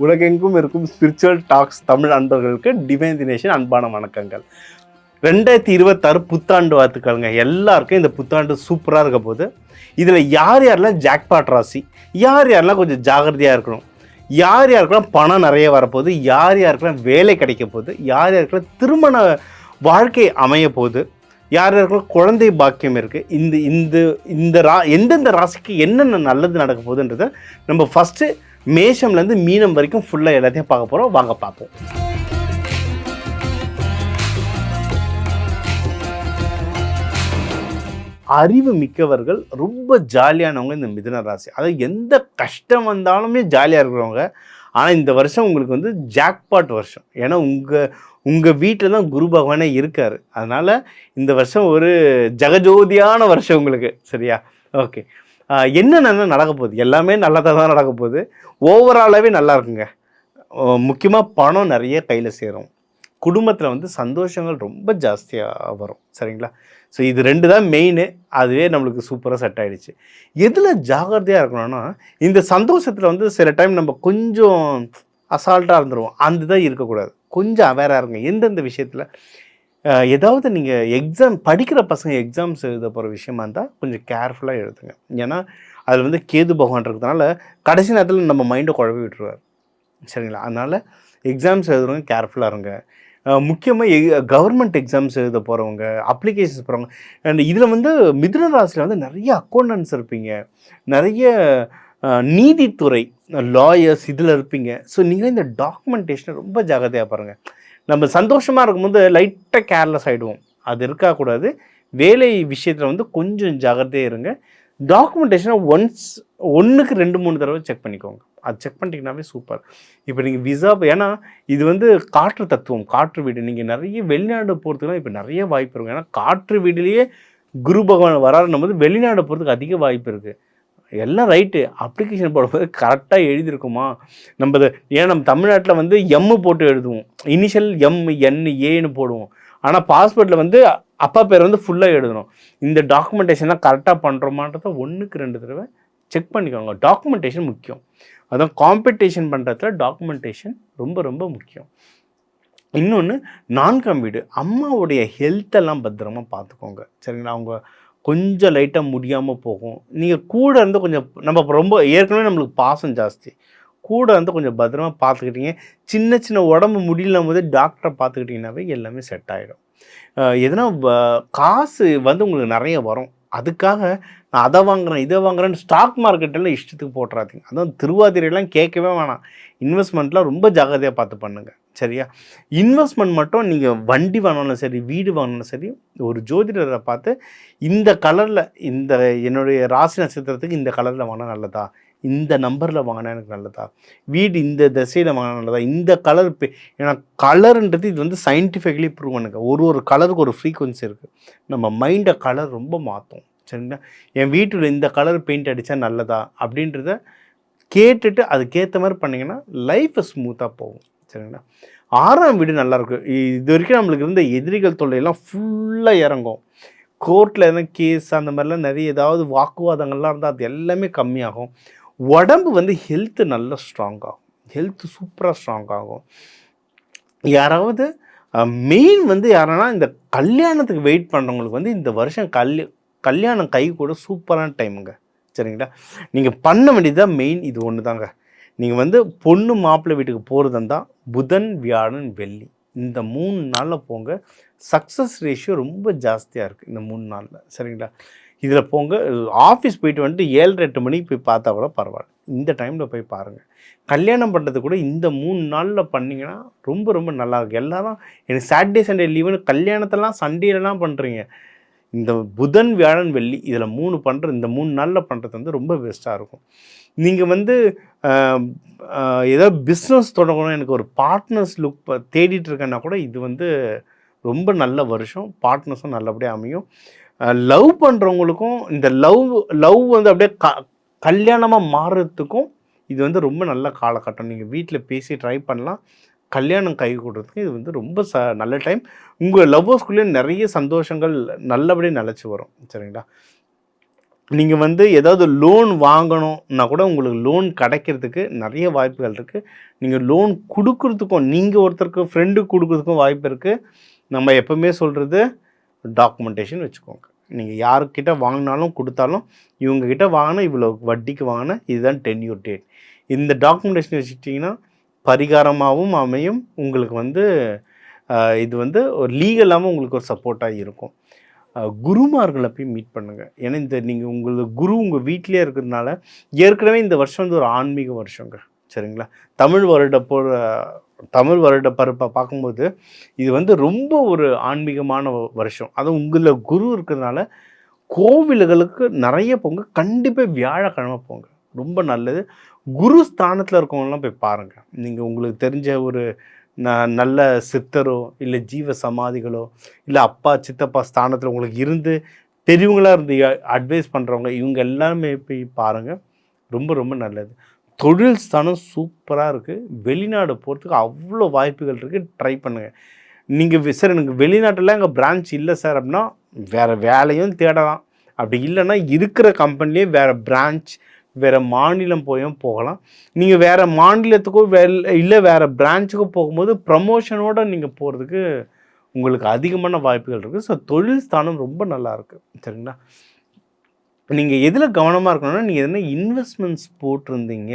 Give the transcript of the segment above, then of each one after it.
உலகெங்கும் இருக்கும் spiritual tax Tamil அன்பர்களுக்கு டிவைன் தினேஷன் அன்பான வணக்கங்கள். ரெண்டாயிரத்தி இருபத்தாறு புத்தாண்டு வாழ்த்துக்கள்ங்க. எல்லாருக்கும் இந்த புத்தாண்டு சூப்பராக இருக்க போது இதில் யார் யாரெல்லாம் ஜாக்பாட் ராசி யார் யாரெல்லாம் கொஞ்சம் ஜாகிரதையாக இருக்கணும் யார் யாருக்கெல்லாம் பணம் நிறைய வரப்போகுது யார் யாருக்கெல்லாம் வேலை கிடைக்க போகுது யார் யாருக்கெல்லாம் திருமண வாழ்க்கை அமைய போகுது யார் யாருக்கெல்லாம் குழந்தை பாக்கியம் இருக்குது இந்த இந்த இந்த ரா எந்தெந்த ராசிக்கு என்னென்ன நல்லது நடக்க போகுதுன்றதை நம்ம ஃபஸ்ட்டு மேஷம்லேருந்து மீனம் வரைக்கும் ஃபுல்லாக எல்லாத்தையும் பார்க்க போகிறோம் வாங்க பார்ப்போம். அறிவு மிக்கவர்கள் ரொம்ப ஜாலியானவங்க இந்த மிதுன ராசி. அதாவது எந்த கஷ்டம் வந்தாலுமே ஜாலியாக இருக்கிறவங்க. ஆனால் இந்த வருஷம் உங்களுக்கு வந்து ஜாக்பாட் வருஷம். ஏன்னா உங்கள் உங்கள் வீட்டில் தான் குரு பகவானே இருக்கார். அதனால் இந்த வருஷம் ஒரு ஜெகஜோதியான வருஷம் உங்களுக்கு. சரியா? ஓகே என்னென்ன நடக்க போகுது. எல்லாமே நல்லதாக தான் நடக்க போகுது. ஓவராலாகவே நல்லா இருக்குங்க. முக்கியமாக பணம் நிறைய கையில் சேரும். குடும்பத்தில் வந்து சந்தோஷங்கள் ரொம்ப ஜாஸ்தியாக வரும். சரிங்களா? ஸோ இது ரெண்டு தான் மெயின் அதுவே நம்மளுக்கு சூப்பராக செட் ஆகிடுச்சு எதில் ஜாகிரதையாக இருக்கணும்னா இந்த சந்தோஷத்தில் வந்து சில டைம் நம்ம கொஞ்சம் அசால்ட்டாக இருந்துருவோம். அந்த தான் இருக்கக்கூடாது. கொஞ்சம் அவேராக இருங்க. எந்தெந்த விஷயத்தில் ஏதாவது நீங்கள் எக்ஸாம் படிக்கிற பசங்க எக்ஸாம்ஸ் எழுத போகிற விஷயமா இருந்தால் கொஞ்சம் கேர்ஃபுல்லாக எழுதுங்க. ஏன்னா அதில் வந்து கேது பகவான் இருக்கிறதுனால கடைசி நேரத்தில் நம்ம மைண்டை குழப்பி விட்டுருவார். சரிங்களா? அதனால் எக்ஸாம்ஸ் எழுதுறவங்க கேர்ஃபுல்லாக இருங்க. முக்கியமாக கவர்மெண்ட் எக்ஸாம்ஸ் எழுத போகிறவங்க அப்ளிகேஷன்ஸ் போகிறவங்க அண்ட் இதில் வந்து மிதுன ராசியில் வந்து நிறைய அக்கௌண்டன்ஸ் இருப்பீங்க. நிறைய நீதித்துறை லாயர்ஸ் இதில் இருப்பீங்க. ஸோ நீங்கள் இந்த டாக்குமெண்டேஷனை ரொம்ப ஜாகிரதையாக பாருங்கள் நம்ம சந்தோஷமாக இருக்கும்போது லைட்டாக கேர்லெஸ் ஆகிடுவோம் அது இருக்கக்கூடாது வேலை விஷயத்தில் வந்து கொஞ்சம் ஜாகிரதையாக இருங்க. டாக்குமெண்டேஷனை ஒன்ஸ் ஒன்றுக்கு ரெண்டு மூணு தடவை செக் பண்ணிக்கோங்க. அது செக் பண்ணிட்டீங்கன்னாவே சூப்பர் இப்போ நீங்கள் விசா ஏன்னா இது வந்து காற்று தத்துவம். காற்று வீடு. நீங்கள் நிறைய வெளிநாடு போகிறதுக்குலாம் இப்போ நிறைய வாய்ப்பு இருக்கும் ஏன்னா காற்று வீடுலேயே குரு பகவான் வராருன்னும் போது வெளிநாடு போகிறதுக்கு அதிக வாய்ப்பு இருக்குது எல்லாம் ரைட்டு அப்ளிகேஷன் போடும்போது கரெக்டாக எழுதியிருக்குமா? நம்ம ஏன் நம்ம தமிழ்நாட்டில் வந்து எம்மு போட்டு எழுதுவோம். இனிஷியல் எம் என் ஏன்னு போடுவோம். ஆனால் பாஸ்போர்ட்டில் வந்து அப்பா பேர் வந்து ஃபுல்லாக எழுதணும். இந்த டாக்குமெண்டேஷன்லாம் கரெக்டாக பண்ணுறோமான்றத ஒன்றுக்கு ரெண்டு தடவை செக் பண்ணிக்கோங்க. டாக்குமெண்டேஷன் முக்கியம். அதான் காம்படிஷன் பண்ணுறதுல டாக்குமெண்டேஷன் ரொம்ப ரொம்ப முக்கியம். இன்னொன்று நான்காம் வீடு. அம்மாவுடைய ஹெல்த்தெல்லாம் பத்திரமா பார்த்துக்கோங்க. சரிங்களா? அவங்க கொஞ்சம் லைட்டாக முடியாமல் போகும். நீங்கள் கூட இருந்து கொஞ்சம் நம்ம ரொம்ப ஏற்கனவே நம்மளுக்கு பாசம் ஜாஸ்தி. கூட இருந்து கொஞ்சம் பத்திரமா பார்த்துக்கிட்டீங்க சின்ன சின்ன உடம்பு முடியல போது டாக்டரை பார்த்துக்கிட்டிங்கனாவே எல்லாமே செட் ஆகிடும் எதனா காசு வந்து உங்களுக்கு நிறைய வரும். அதுக்காக நான் அதை வாங்குறேன் இதை வாங்குறேன்னு ஸ்டாக் மார்க்கெட்டெல்லாம் இஷ்டத்துக்கு போட்டுறாதீங்க. அதுவும் திருவாதிரையெல்லாம் கேட்கவே வேணாம். இன்வெஸ்ட்மெண்ட்லாம் ரொம்ப ஜாகிரதையாக பார்த்து பண்ணுங்கள் சரியா? இன்வெஸ்ட்மெண்ட் மட்டும் நீங்கள் வண்டி வாங்கினாலும் சரி வீடு வாங்கினாலும் சரி ஒரு ஜோதிடரை பார்த்து இந்த கலரில் இந்த என்னுடைய ராசி நட்சத்திரத்துக்கு இந்த கலரில் வாங்கினா நல்லதா? இந்த நம்பரில் வாங்கினா எனக்கு நல்லதா? வீடு இந்த திசையில் வாங்கினா நல்லதா? இந்த கலர் ஏன்னா கலருன்றது இது வந்து சயின்டிஃபிக்கலி ப்ரூவ் பண்ணுங்க ஒரு ஒரு கலருக்கு ஒரு ஃப்ரீக்குவன்சி இருக்குது நம்ம மைண்டை கலர் ரொம்ப மாற்றும் சரிங்களா? என் வீட்டில் இந்த கலர் பெயிண்ட் அடித்தா நல்லதா? அப்படின்றத கேட்டுட்டு அதுக்கேற்ற மாதிரி பண்ணிங்கன்னா லைஃப்பை ஸ்மூத்தாக போகும். சரிங்களா? ஆறாம் வீடு நல்லாயிருக்கும் இது வரைக்கும் நம்மளுக்கு இருந்த எதிரிகள் தொல்லையெல்லாம் ஃபுல்லாக இறங்கும். கோர்ட்டில் எதனா கேஸ் அந்த மாதிரிலாம் நிறைய ஏதாவது வாக்குவாதங்கள்லாம் இருந்தால் அது எல்லாமே கம்மியாகும். உடம்பு வந்து ஹெல்த்து நல்லா ஸ்ட்ராங் ஆகும். ஹெல்த்து சூப்பராக ஸ்ட்ராங் ஆகும். யாராவது மெயின் வந்து யாருன்னா இந்த கல்யாணத்துக்கு வெயிட் பண்ணுறவங்களுக்கு வந்து இந்த வருஷம் கல்ய கல்யாணம் கை கூட சூப்பரான டைமுங்க சரிங்களா? நீங்கள் பண்ண வேண்டியது தான் மெயின் இது ஒன்று தாங்க நீங்கள் வந்து பொண்ணு மாப்பிள்ளை வீட்டுக்கு போகிறது இருந்தால் புதன் வியாழன் வெள்ளி. இந்த மூணு நாளில் போங்க சக்ஸஸ் ரேஷியோ ரொம்ப ஜாஸ்தியாக இருக்குது இந்த மூணு நாளில். சரிங்களா? இதில் போங்க ஆஃபீஸ் போயிட்டு வந்துட்டு ஏழரை எட்டு மணிக்கு போய் பார்த்தா கூட பரவாயில்ல. இந்த டைமில் போய் பாருங்கள் கல்யாணம் பண்ணுறது கூட இந்த மூணு நாளில் பண்ணிங்கன்னா ரொம்ப ரொம்ப நல்லாயிருக்கும் எல்லாரும் எனக்கு சாட்டர்டே சண்டே லீவுன்னு கல்யாணத்தெல்லாம் சண்டேலலாம் பண்ணுறீங்க இந்த புதன் வியாழன் வெள்ளி இதில் மூணு பண்ணுற இந்த மூணு நாளில் பண்ணுறது வந்து ரொம்ப பெஸ்ட்டாக இருக்கும். நீங்கள் வந்து ஏதோ பிஸ்னஸ் தொடங்கணும் எனக்கு ஒரு பார்ட்னர்ஸ் லுக் தேடிட்டு இருக்கேன்னா கூட இது வந்து ரொம்ப நல்ல வருஷம். பார்ட்னர்ஸும் நல்லபடியாக அமையும். லவ் பண்ணுறவங்களுக்கும் இந்த லவ் லவ் வந்து அப்படியே க கல்யாணமாக மாறுறதுக்கும் இது வந்து ரொம்ப நல்ல காலகட்டம். நீங்கள் வீட்டில் பேசி ட்ரை பண்ணலாம். கல்யாணம் கை கொடுறதுக்கு இது வந்து ரொம்ப ச நல்ல டைம் உங்கள் லவ்வர்ஸ்குள்ளேயே நிறைய சந்தோஷங்கள் நல்லபடியாக நிலச்சி வரும். சரிங்களா? நீங்கள் வந்து ஏதாவது லோன் வாங்கணும்னா கூட உங்களுக்கு லோன் கிடைக்கிறதுக்கு நிறைய வாய்ப்புகள் இருக்குது நீங்கள் லோன் கொடுக்குறதுக்கும் நீங்கள் ஒருத்தருக்கு ஃப்ரெண்டுக்கு கொடுக்குறதுக்கும் வாய்ப்பு இருக்குது நம்ம எப்போவுமே சொல்கிறது டாக்குமெண்டேஷன் வச்சுக்கோங்க. நீங்கள் யாருக்கிட்ட வாங்கினாலும் கொடுத்தாலும் இவங்கக்கிட்ட வாங்கினா இவ்வளோ வட்டிக்கு வாங்கினா இதுதான் டென்யூர் டேட் இந்த டாக்குமெண்டேஷன் வச்சுக்கிட்டிங்கன்னா பரிகாரமாகவும் அமையும். உங்களுக்கு வந்து இது வந்து ஒரு லீகலாகவும் உங்களுக்கு ஒரு சப்போர்ட்டாக இருக்கும். குருமார்களை போய் மீட் பண்ணுங்கள் ஏன்னா இந்த நீங்கள் உங்களது குரு உங்கள் வீட்டிலே இருக்கிறதுனால ஏற்கனவே இந்த வருஷம் வந்து ஒரு ஆன்மீக வருஷங்க. சரிங்களா? தமிழ் வருட போ தமிழ் வருட பருப்பை பார்க்கும்போது இது வந்து ரொம்ப ஒரு ஆன்மீகமான வருஷம். அதுவும் உங்களில் குரு இருக்கிறதுனால கோவில்களுக்கு நிறைய போங்க. கண்டிப்பாக வியாழக்கிழமை போங்க. ரொம்ப நல்லது. குரு ஸ்தானத்தில் இருக்கவங்கலாம் போய் பாருங்கள் நீங்கள் உங்களுக்கு தெரிஞ்ச ஒரு ந நல்ல சித்தரோ இல்லை ஜீவ சமாதிகளோ இல்லை அப்பா சித்தப்பா ஸ்தானத்தில் உங்களுக்கு இருந்து பெரியவங்களாக இருந்து அட்வைஸ் பண்ணுறவங்க இவங்க எல்லாமே போய் பாருங்கள் ரொம்ப ரொம்ப நல்லது. தொழில் ஸ்தானம் சூப்பராக இருக்குது வெளிநாடு போகிறதுக்கு அவ்வளோ வாய்ப்புகள் இருக்குது ட்ரை பண்ணுங்கள் நீங்கள் சார் எனக்கு வெளிநாட்டில் எங்கள் பிரான்ச் இல்லை சார் அப்படின்னா வேறு வேலையும் தேடலாம். அப்படி இல்லைன்னா இருக்கிற கம்பெனிலேயே வேறு பிரான்ச் வேறு மாநிலம் போயும் போகலாம். நீங்கள் வேறு மாநிலத்துக்கோ வெல் இல்லை வேறு பிரான்ச்சுக்கோ போகும்போது ப்ரமோஷனோட நீங்கள் போகிறதுக்கு உங்களுக்கு அதிகமான வாய்ப்புகள் இருக்குது ஸோ தொழில் ஸ்தானம் ரொம்ப நல்லா இருக்குது சரிங்களா? நீங்கள் எதில் கவனமாக இருக்கணும்னா நீங்கள் எதனா இன்வெஸ்ட்மெண்ட்ஸ் போட்டிருந்தீங்க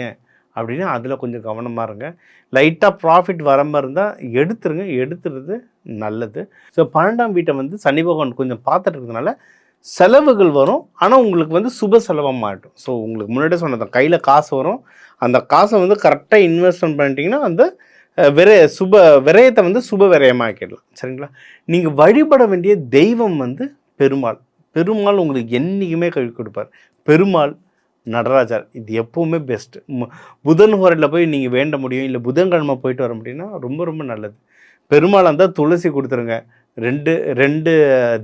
அப்படின்னா அதில் கொஞ்சம் கவனமாக இருங்க. லைட்டாக ப்ராஃபிட் வர மாதிரி இருந்தால் எடுத்துருங்க. எடுத்துறது நல்லது. ஸோ பன்னெண்டாம் வீட்டை வந்து சனி பகவான் கொஞ்சம் பார்த்துட்டு இருக்கிறதுனால செலவுகள் வரும் ஆனால் உங்களுக்கு வந்து சுப செலவாக மாட்டும். ஸோ உங்களுக்கு முன்னாடியே சொன்னதான் கையில் காசு வரும். அந்த காசை வந்து கரெக்டாக இன்வெஸ்ட்மெண்ட் பண்ணிட்டீங்கன்னா அந்த விரய சுப விரயத்தை வந்து சுப விரயமாக்கிடலாம். சரிங்களா? நீங்கள் வழிபட வேண்டிய தெய்வம் வந்து பெருமாள். பெருமாள் உங்களுக்கு என்றைக்குமே கை கொடுப்பார். பெருமாள் நடராஜர் இது எப்போவுமே பெஸ்ட்டு புதன் ஹோரையில் போய் நீங்கள் வேண்ட முடியும் இல்லை புதன்கிழமை போயிட்டு வர முடியும்னா ரொம்ப ரொம்ப நல்லது. பெருமாள் இருந்தால் துளசி கொடுத்துருங்க. ரெண்டு ரெண்டு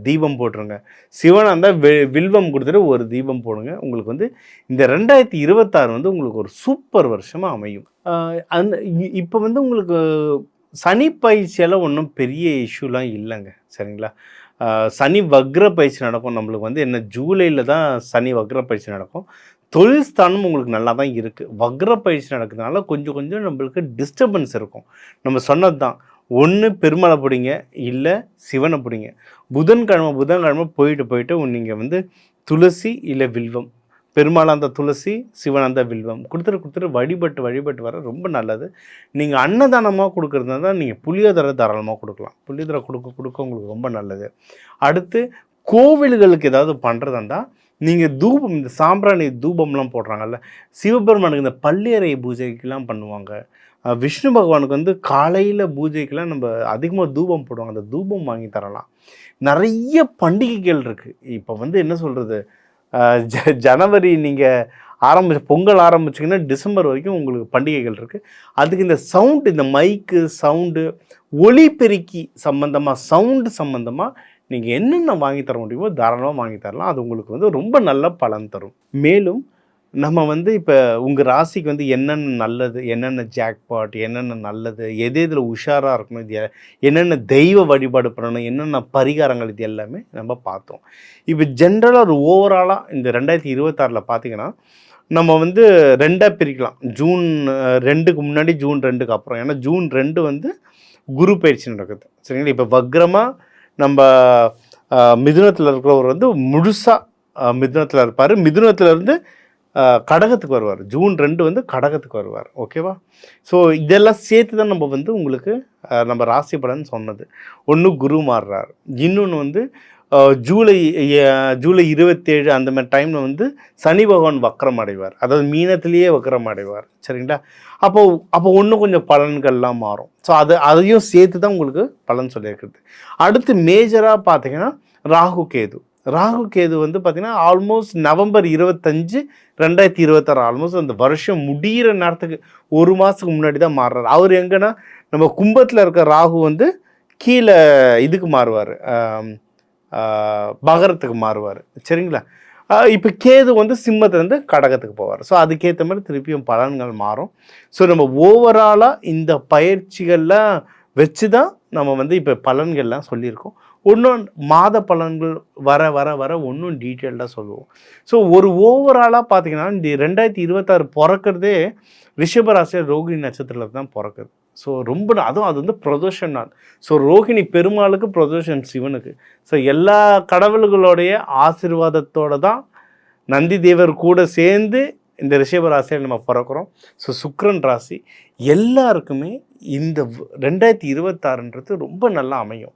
தீபம் போட்டுருங்க. சிவனாக இருந்தால் வி வில்வம் கொடுத்துட்டு ஒரு தீபம் போடுங்க. உங்களுக்கு வந்து இந்த ரெண்டாயிரத்தி இருபத்தாறு வந்து உங்களுக்கு ஒரு சூப்பர் வருஷமாக அமையும். அந்த இப்போ வந்து உங்களுக்கு சனி பயிற்சியெல்லாம் ஒன்றும் பெரிய இஷ்யூலாம் இல்லைங்க. சரிங்களா? சனி வக்ர பயிற்சி நடக்கும். நம்மளுக்கு வந்து என்ன ஜூலையில் தான் சனி வக்ர பயிற்சி நடக்கும். தொழில் ஸ்தானம் உங்களுக்கு நல்லா தான் இருக்குது வக்ர பயிற்சி நடக்கிறதுனால கொஞ்சம் கொஞ்சம் நம்மளுக்கு டிஸ்டர்பன்ஸ் இருக்கும். நம்ம சொன்னது தான் ஒன்று பெருமாளை பிடிங்க இல்லை சிவனை பிடிங்க. புதன்கிழமை புதன்கிழமை போயிட்டு போயிட்டு நீங்கள் வந்து துளசி இல்லை வில்வம். பெருமாள் அந்த துளசி சிவன் அந்த வில்வம். கொடுத்துட்டு கொடுத்துட்டு வழிபட்டு வழிபட்டு வர ரொம்ப நல்லது. நீங்கள் அன்னதானமாக கொடுக்குறதா தான் நீங்கள் புளியோதரை தாராளமாக கொடுக்கலாம். புளியோதரை கொடுக்க கொடுக்க உங்களுக்கு ரொம்ப நல்லது. அடுத்து கோவில்களுக்கு ஏதாவது பண்ணுறதா இருந்தால் நீங்கள் தூபம் இந்த சாம்பிராணி தூபம்லாம் போடுறாங்கல்ல சிவபெருமானுக்கு இந்த பள்ளியறை பூஜைக்கெலாம் பண்ணுவாங்க. விஷ்ணு பகவானுக்கு வந்து காலையில் பூஜைக்கெல்லாம் நம்ம அதிகமாக தூபம் போடுவாங்க. அந்த தூபம் வாங்கி தரலாம். நிறைய பண்டிகைகள் இருக்குது இப்போ வந்து என்ன சொல்கிறது ஜ ஜனவரி நீங்கள் ஆரம்பிச்சு பொங்கல் ஆரம்பிச்சிங்கன்னா டிசம்பர் வரைக்கும் உங்களுக்கு பண்டிகைகள் இருக்குது அதுக்கு இந்த சவுண்டு இந்த மைக்கு சவுண்டு ஒலிபெருக்கி சம்மந்தமாக சவுண்டு சம்மந்தமாக நீங்கள் என்னென்ன வாங்கி தர முடியுமோ தாராளமாக வாங்கி தரலாம். அது உங்களுக்கு வந்து ரொம்ப நல்ல பலன் தரும். மேலும் நம்ம வந்து இப்போ உங்கள் ராசிக்கு வந்து என்னென்ன நல்லது என்னென்ன ஜாக்பாட் என்னென்ன நல்லது எது இதில் உஷாராக இருக்கணும் இது என்னென்ன தெய்வ வழிபாடு பண்ணணும் என்னென்ன பரிகாரங்கள் இது எல்லாமே நம்ம பார்த்தோம். இப்போ ஜென்ரலாக ஒரு ஓவராலாக இந்த ரெண்டாயிரத்தி இருபத்தாறில் பார்த்தீங்கன்னா நம்ம வந்து ரெண்டாக பிரிக்கலாம். ஜூன் ரெண்டுக்கு முன்னாடி ஜூன் ரெண்டுக்கு அப்புறம். ஏன்னா ஜூன் ரெண்டு வந்து குரு பயிற்சி நடக்குது. சரிங்களா? இப்போ வக்ரமாக நம்ம மிதுனத்தில் இருக்கிறவர் வந்து முழுசாக மிதுனத்தில் இருப்பார். மிதுனத்துலேருந்து கடகத்துக்கு வருவார். ஜூன் ரெண்டு வந்து கடகத்துக்கு வருவார். ஓகேவா? ஸோ இதெல்லாம் சேர்த்து தான் நம்ம வந்து உங்களுக்கு நம்ம ராசி பலன் சொன்னது. ஒன்று குரு மாறுறார். இன்னொன்று வந்து ஜூலை ஜூலை இருபத்தேழு அந்த மாதிரி டைமில் வந்து சனி பகவான் வக்கரம் அடைவார். அதாவது மீனத்திலேயே வக்கரம் அடைவார். சரிங்களா? அப்போ அப்போ ஒன்றும் கொஞ்சம் பலன்கள்லாம் மாறும். ஸோ அது அதையும் சேர்த்து தான் உங்களுக்கு பலன் சொல்லியிருக்கிறது. அடுத்து மேஜராக பார்த்தீங்கன்னா ராகு கேது. ராகு கேது வந்து பார்த்திங்கன்னா ஆல்மோஸ்ட் நவம்பர் இருபத்தஞ்சு ரெண்டாயிரத்தி இருபத்தாறு ஆல்மோஸ்ட் அந்த வருஷம் முடிகிற நேரத்துக்கு ஒரு மாதத்துக்கு முன்னாடி தான் மாறுறாரு. அவர் எங்கன்னா நம்ம கும்பத்தில் இருக்க ராகு வந்து கீழே இதுக்கு மாறுவார். பகரத்துக்கு மாறுவார். சரிங்களா? இப்போ கேது வந்து சிம்மத்துலேருந்து கடகத்துக்கு போவார். ஸோ அதுக்கேற்ற மாதிரி திருப்பியும் பலன்கள் மாறும். ஸோ நம்ம ஓவராலாக இந்த பயிற்சிகள்லாம் வச்சு தான் நம்ம வந்து இப்போ பலன்கள்லாம் சொல்லியிருக்கோம். ஒன்றும் மாத பலன்கள் வர வர வர ஒன்றும் டீட்டெயில்டாக சொல்லுவோம். ஸோ ஒரு ஓவராலாக பார்த்தீங்கன்னா இந்த ரெண்டாயிரத்தி இருபத்தாறு பிறக்கிறதே ரிஷபராசியர் ரோகிணி நட்சத்திரத்தில் தான் பிறக்குது. ஸோ ரொம்ப அதுவும் அது வந்து பிரதோஷம் நாள். ஸோ ரோகிணி பெருமாளுக்கு பிரதோஷம் சிவனுக்கு. ஸோ எல்லா கடவுள்களுடைய ஆசீர்வாதத்தோட தான் நந்தி தேவர் கூட சேர்ந்து இந்த ரிஷப ராசியில் நம்ம பிறக்கிறோம். ஸோ சுக்கிரன் ராசி எல்லாருக்குமே இந்த ரெண்டாயிரத்தி இருபத்தாறுன்றது ரொம்ப நல்லா அமையும்.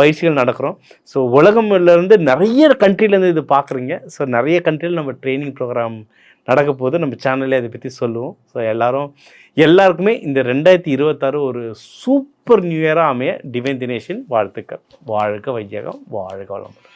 பயிற்சிகள் நடக்கிறோம். ஸோ உலகம்லேருந்து நிறைய கண்ட்ரிலேருந்து இது பார்க்குறீங்க ஸோ நிறைய கண்ட்ரியில் நம்ம ட்ரைனிங் ப்ரோக்ராம் நடக்க போது நம்ம சேனல்லே அதை பற்றி சொல்லுவோம். ஸோ எல்லாரும் எல்லாருக்குமே இந்த ரெண்டாயிரத்தி இருபத்தாறு ஒரு சூப்பர் நியூ இயராக அமைய டிவைன் தினேஷின் வாழ்த்துக்கள். வாழ்க வையகம் வாழ்க வளமுடன்.